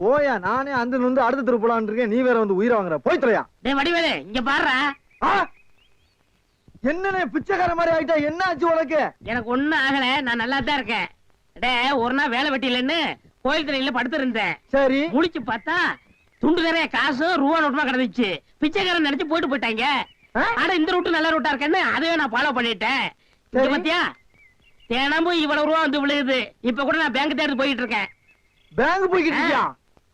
போயா நானே அந்த வந்து அடுத்த தெரு போலான்னு இருக்கேன். நீ வேற வந்து உயிரை வாங்குற. போய் தொலையா. டேய் வடிவேலு இங்க பாருடா. ஆ! என்னண்ணே பிச்சைக்கார மாதிரி ஆயிட்டா? என்ன ஆச்சு உனக்கு? எனக்கு ஒண்ணும் ஆகல. நான் நல்லா தான் இருக்கேன். டே ஒரு நாள் வேலை வெட்டிலன்னு கோயில் திரையில படுத்திருந்தேன் சரி. முழிச்சு பார்த்தா துண்டு நிறைய காசும் ரூபா நோட்டுமா கிடந்துச்சு. பிச்சைக்காரன் நினைச்சு போயிட்டு போயிட்டாங்க? ஆனா இந்த ரூட்டு நல்ல ரூட்டா இருக்கேன்னு அதையே நான் ஃபாலோ பண்ணிட்டேன். பாத்தியா? தினமும் இவ்வளவு ரூபா வந்து விழுகுது. இப்ப கூட நான் பேங்க் தேடி போயிட்டு இருக்கேன். பேங்க் போய்கிட்டு இருக்கியா?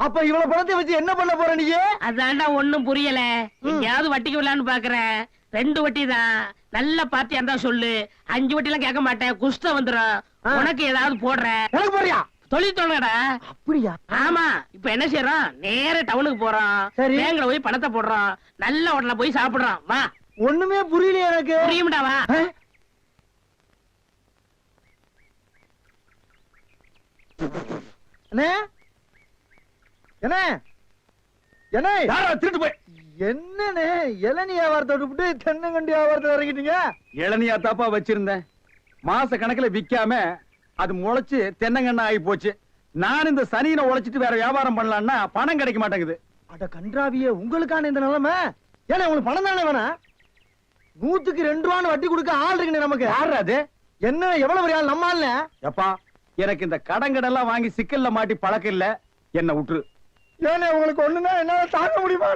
அப்ப இவ்வளவு பணத்தை வச்சு என்ன பண்ண போற நீ? அதான்டா ஒண்ணும் புரியல. எங்கேயாவது வட்டிக்கு விடலான்னு பாக்குறேன் ரெண்டு வட்டி தான். நல்ல பார்ட்டியா இருந்தா சொல்லு. அஞ்சு வட்டி எல்லாம் கேட்க மாட்டேன். குஷ்டம் வந்துரும். ஆ. உனக்கு ஏதாவது போடுறேன் எனக்கு போறியா தொழில் தொடங்கடா அப்படியா? ஆமா. இப்ப என்ன செய்யறோம் நேர டவுனுக்கு போறோம். பேங்க்ல போய் பணத்தை போடுறோம். நல்ல ஹோட்டல்ல போய் சாப்பிடுறோம். வா. ஒண்ணுமே புரியலையே எனக்கு. புரியும்டா வா? அண்ணே? என்ன? என்ன? யாரா? திருட்டு போய். என்னண்ணே இளநீ வியாபாரத்தை விட்டுவிட்டு தென்னங்கண்டி வியாபாரத்துல இறங்கிட்டீங்க? இளநியா தாப்பா வச்சிருந்தேன். மாச கணக்குல விக்காம அது முளைச்சு தென்னங்கண்ணா ஆகி போச்சு. நான் இந்த சனியனை உழைச்சிட்டு வேற வியாபாரம் பண்ணலாம்னா பணம் கிடைக்க மாட்டேங்குது. அட கன்றாவியே உங்களுக்கான இந்த நிலைமை? ஏன்னா உங்களுக்கு பணம் தானே வேணாம் நூத்துக்கு ரெண்டு ரூபான்னு வட்டி கொடுக்க ஆள் இருக்குண்ணே நமக்கு. யாரு அது? என்ன எவ்வளவு பெரிய ஆள் நம்ம எப்பா எனக்கு இந்த கடன் கடன்லாம் வாங்கி சிக்கல்ல மாட்டி பழக்கம் இல்ல. என்ன விட்டுரு ஏன்னா உங்களுக்கு ஒண்ணுன்னா என்னால தாங்க முடியுமா?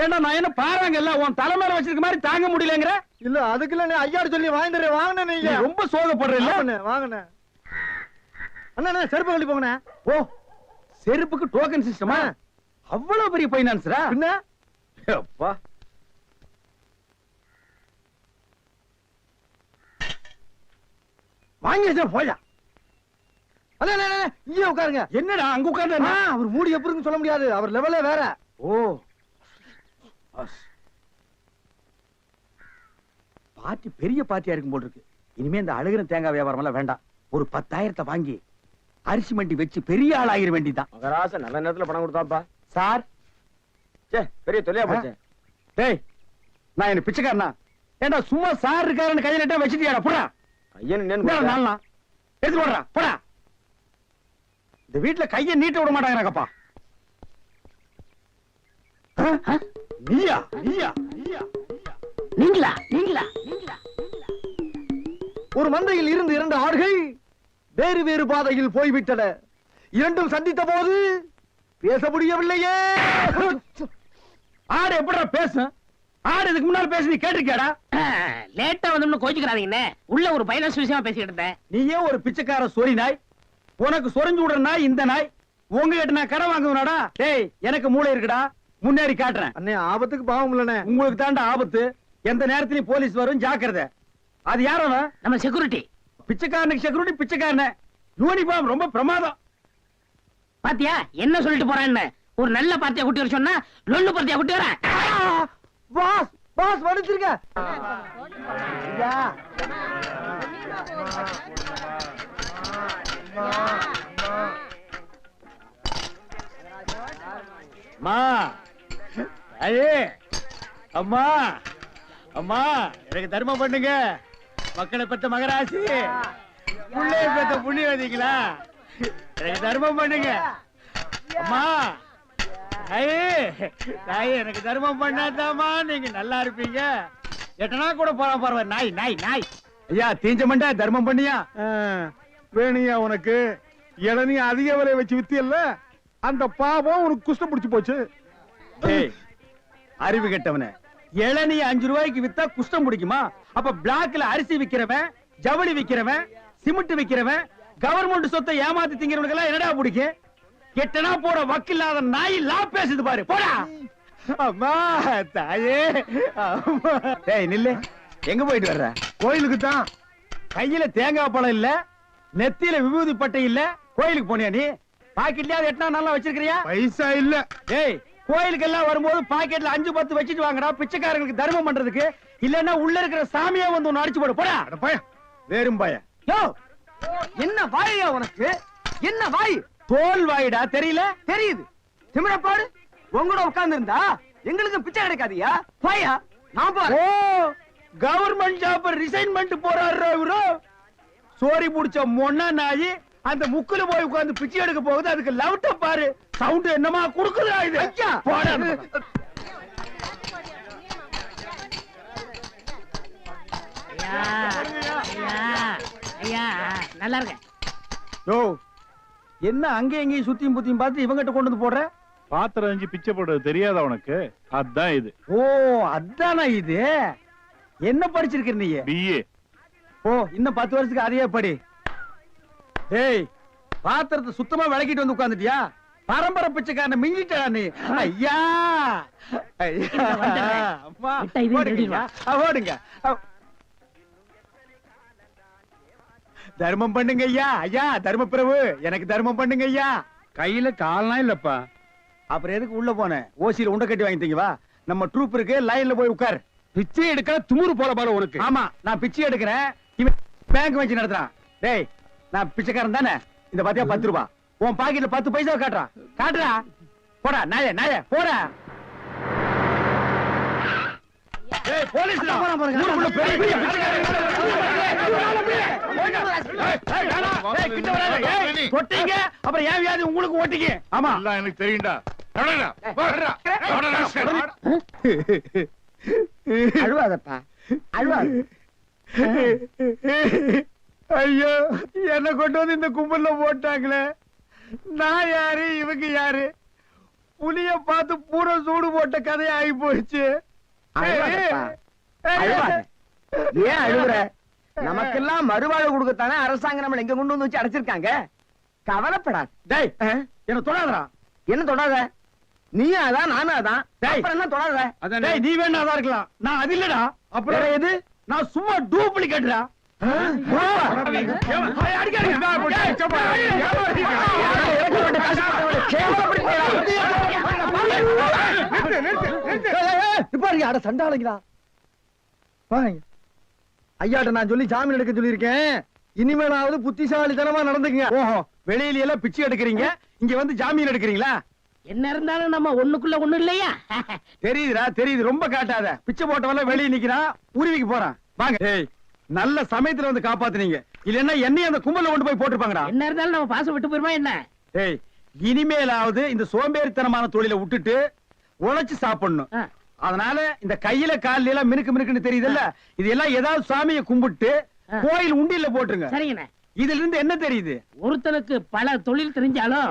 ஏண்டா நான் என்ன பாறாங்கல்ல உன் தலைமையில வச்சிருக்க மாதிரி தாங்க முடியலங்கிற? இல்ல அதுக்கு இல்ல ஐயாடு சொல்லி வாங்கி தரேன் வாங்கினே நீங்க ரொம்ப சோகப்படுற இல்ல வாங்கண்ணே வாங்கண்ணே அண்ணா செருப்பு கழட்டி போங்கண்ணே. ஓ செருப்புக்கு டோக்கன் சிஸ்டமா அவ்வளவு பெரிய பைனான்ஸ்ரா பின்ன? அப்பா வாங்கி வச்சா போயா? இங்கேயே உட்காருங்க. என்னடா அங்க உட்கார்ந்து ஆ, அவர் மூடி எப்படி சொல்ல முடியாது. அவர் லெவலே வேற. ஓ. அஸ். பார்ட்டி பெரிய பார்ட்டியா இருக்கும் போல் இருக்கு. இனிமே இந்த அழுகிற தேங்காய் வியாபாரம் எல்லாம் வேண்டாம். ஒரு பத்தாயிரத்தை வாங்கி அரிசி மண்டி வச்சு பெரிய ஆள் ஆகிற வேண்டிதான் மகராச நல்ல நேரத்துல பணம் கொடுத்தாப்பா. சார். சே பெரிய தொல்லையா போச்சு. டேய் நான் என்ன பிச்சைக்காரனா? ஏண்டா சும்மா சார் இருக்காருன்னு கையில வச்சுட்டியாடா? போடா. நாலனா எடுத்து போடுறா போடா. இந்த வீட்டுல கைய நீட்ட விட மாட்டாங்கப்பா நீயா? நீயா? நீயா? நீங்களா? நீங்களா? நீங்களா? ஒரு மந்தையில் இருந்து இரண்டு ஆடுகள் வேறு வேறு பாதையில் போய்விட்டன. இரண்டும் சந்தித்த போது பேச முடியவில்லையே. ஆடு எப்படிடா பேசும்? ஆடு இதுக்கு முன்னால பேசி நீ கேட்டிருக்கியாடா? லேட்டா வந்தோம்னு கோச்சுக்கிறாதீங்கண்ணே உள்ள ஒரு பைனான்ஸ் விஷயமா பேசிக்கிட்டு இருந்தேன். நீயே ஒரு பிச்சைக்கார சொறி நாய் உனக்கு சொரிஞ்சு விடுற நாய் இந்த நாய். உங்ககிட்ட நான் கடை வாங்குவனாடா. டேய் எனக்கு மூளை இருக்குடா. முன்னேறி காட்டுறேன். அண்ணே ஆபத்துக்கு பாவம் இல்லனே உங்களுக்கு தாண்டா ஆபத்து. எந்த நேரத்திலயும் போலீஸ் வரும் ஜாக்கிரதை. அது யார் அவன்? நம்ம செக்யூரிட்டி பிச்சைக்காரனுக்கு செக்யூரிட்டி பிச்சைக்காரன. யூனிஃபார்ம் ரொம்ப பிரமாதம். பாத்தியா என்ன சொல்லிட்டு போறேன்னு? ஒரு நல்ல பார்ட்டியா குட்டி வர சொன்னா லொல்லு பார்ட்டியா குட்டி வரேன் பாஸ் பாஸ் வடிச்சிருக்க ஐயா அம்மா அம்மா. அம்மா எனக்கு தர்மம் பண்ணுங்க. மக்களை பெற்ற மகராசி. புள்ளைய பெற்ற புண்ணியவதிங்களா எனக்கு தர்மம் பண்ணுங்க. அம்மா. தாயே எனக்கு தர்மம் பண்ணாதாம்மா. நீங்க நல்லா இருப்பீங்க. எட்டனா கூட போறான் பரவாயில்ல. நாய் நாய் நாய். ஐயா தீஞ்ச மண்டா தர்மம் பண்ணியா? வேணியா உனக்கு? இளநீ அதிக விலை வச்சு வித்தியல்ல அந்த பாவம் உனக்கு குஷ்டம் பிடிச்சு போச்சு. அறிவு கெட்டவனே. இளநீ அஞ்சு ரூபாய்க்கு வித்தா குஷ்டம் பிடிக்குமா? அப்ப பிளாக்ல அரிசி விக்கிறவன் ஜவுளி விக்கிறவன் சிமெண்ட் விக்கிறவன் கவர்மெண்ட் சொத்தை ஏமாத்தி திங்கிறவனுக்கு எல்லாம் என்னடா பிடிக்கும் கெட்டனா போட வக்கில்லாத நாய் லா பேசுது பாரு போடா. அம்மா தாயே டேய் நில்லு. எங்க போயிட்டு வர்ற? கோயிலுக்கு தான். கையில தேங்காய் பழம் இல்ல நெத்தியில விபூதி பட்டை இல்ல கோயிலுக்கு போனியா நீ? பாக்கெட்லயாவது எட்டனா நல்லா வச்சிருக்கிறியா? பைசா இல்ல. ஏய் கோயிலுக்கு எல்லாம் வரும்போது பாக்கெட்ல அஞ்சு பத்து வச்சுட்டு வாங்கடா பிச்சைக்காரங்களுக்கு தர்மம் பண்றதுக்கு. இல்லன்னா உள்ள இருக்கிற சாமியா வந்து ஒன்னு அடிச்சு போடு போடா. வேறும் பய. யோ என்ன வாயா உனக்கு? என்ன வாய்? தோல் வாயிடா தெரியல? தெரியுது. திமிரப்பாடு உங்களோட உட்கார்ந்து இருந்தா எங்களுக்கு பிச்சை கிடைக்காதியா? வாயா நான் பாரு ஓ கவர்மெண்ட் ஜாப் ரிசைன் பண்ணிட்டு போறாரு இவரு. சோரி புடிச்ச மொன்ன நாயி அந்த முக்குல போய் உட்கார்ந்து பிச்சை எடுக்க போகுது. அதுக்கு லவுட்ட பாரு. சவுண்ட் என்னமா குடுக்குதா இது? ஐயா! போடா நல்லா இருக்கேன் யோ என்ன அங்க எங்கேயும் சுத்தியும் புத்தியும் பார்த்து இவங்கிட்ட கொண்டு வந்து போடுற? பாத்திரம் அஞ்சு பிச்சை போடுறது தெரியாதா உனக்கு? அதான் இது. ஓ அதானா இது? என்ன படிச்சிருக்க நீ? பிஏ ஓ இன்னும் பத்து வருஷத்துக்கு அதையே படி. ஏய் பாத்திரத்தை சுத்தமா விளக்கிட்டு வந்து உட்கார்ந்துட்டியா? பரம்பரை பிச்சைக்காரன மிஞ்சிட்டா நீ. ஐயா! ஓடுங்க. தர்மம் பண்ணுங்க ஐயா. ஐயா தர்ம பிரபு எனக்கு தர்மம் பண்ணுங்க ஐயா. கையில கால்னா இல்லப்பா. அப்புறம் எதுக்கு உள்ள போனேன்? ஓசியில உண்டை கட்டி வாங்கிட்டீங்க வா. நம்ம ட்ரூப் இருக்கு லைன்ல போய் உட்கார். பிச்சை எடுக்க துமுறு போல பாரு உனக்கு. ஆமா நான் பிச்சை எடுக்கிறேன். பேங்க் வச்சு நடத்துறான் டேய் நான் பிச்சைக்காரன் தானே இந்த பாத்தியா பத்து ரூபா உன் பாக்கெட்ல பத்து பைசா காட்டுறான் காட்டுறா போடா நாய நாய போடா ஏய் போலீஸ்டா ஊருக்குள்ள பெரிய பெரிய ஏய், கிட்ட வராத. ஏய், தொட்டீங்க அப்புறம் ஏன் வியாதி உங்களுக்கு ஓட்டிங்க ஆமா எல்லாம் எனக்கு தெரியும்டா அழுவாதப்பா அழுவாது ஐயோ என்ன கொண்டு வந்து இந்த கும்பல்ல போட்டாங்களே. நான் யாரு இவங்க யாரு? புலிய பார்த்து பூரா சூடு போட்ட கதையா ஆகி போயிடுச்சு. அழுவாத. ஏன் அழுகுற நமக்கெல்லாம் மறுவாழ்வு கொடுக்கத்தானே அரசாங்கம் நம்மள எங்க கொண்டு வந்து வச்சு அடைச்சிருக்காங்க? கவலைப்படாது. டேய் என்ன தொடாதடா. என்ன தொடாத? நீயும் அதான் நானும் அதான். அப்புறம் என்ன தொடாத? டேய் நீ வேணா அதான் இருக்கலாம். நான் அது இல்லடா. அப்புறம் எது? நான் சும்மா டூப்ளிகேட்டா அட சண்டாளைங்களா ஐயாட்ட நான் சொல்லி ஜாமீன் எடுக்க சொல்லியிருக்கேன் இனிமேலாவது புத்திசாலித்தனமா நடந்துக்குங்க ஓஹோ வெளியில எல்லாம் பிச்சை எடுக்கிறீங்க இங்க வந்து ஜாமீன் எடுக்கிறீங்களா என்ன இருந்தாலும் நம்ம ஒண்ணுக்குள்ள ஒண்ணு இல்லையா? தெரியுதுடா தெரியுது. ரொம்ப காட்டாத. பிச்சை போட்டவெல்லாம் வெளியே நிக்கிறான் உருவிக்கு போறான். வாங்க. நல்ல சமயத்துல வந்து காப்பாத்துனீங்க. இல்லன்னா என்னையும் அந்த கும்பல்ல கொண்டு போய் போட்டுருப்பாங்கடா. என்ன இருந்தாலும் நம்ம பாசம் விட்டு போயிருமா என்ன? ஏய் இனிமேலாவது இந்த சோம்பேறித்தனமான தொழிலை விட்டுட்டு உழைச்சு சாப்பிடணும். அதனால இந்த கையில கால்ல எல்லாம் மினுக்கு மினுக்குன்னு தெரியுதுல்ல? இது எல்லாம் ஏதாவது சாமியை கும்பிட்டு. கோயில் உண்டியல்ல போட்டுருங்க. சரிங்கண்ணே. இதுல இருந்து என்ன தெரியுது? ஒருத்தனுக்கு பல தொழில் தெரிஞ்சாலும்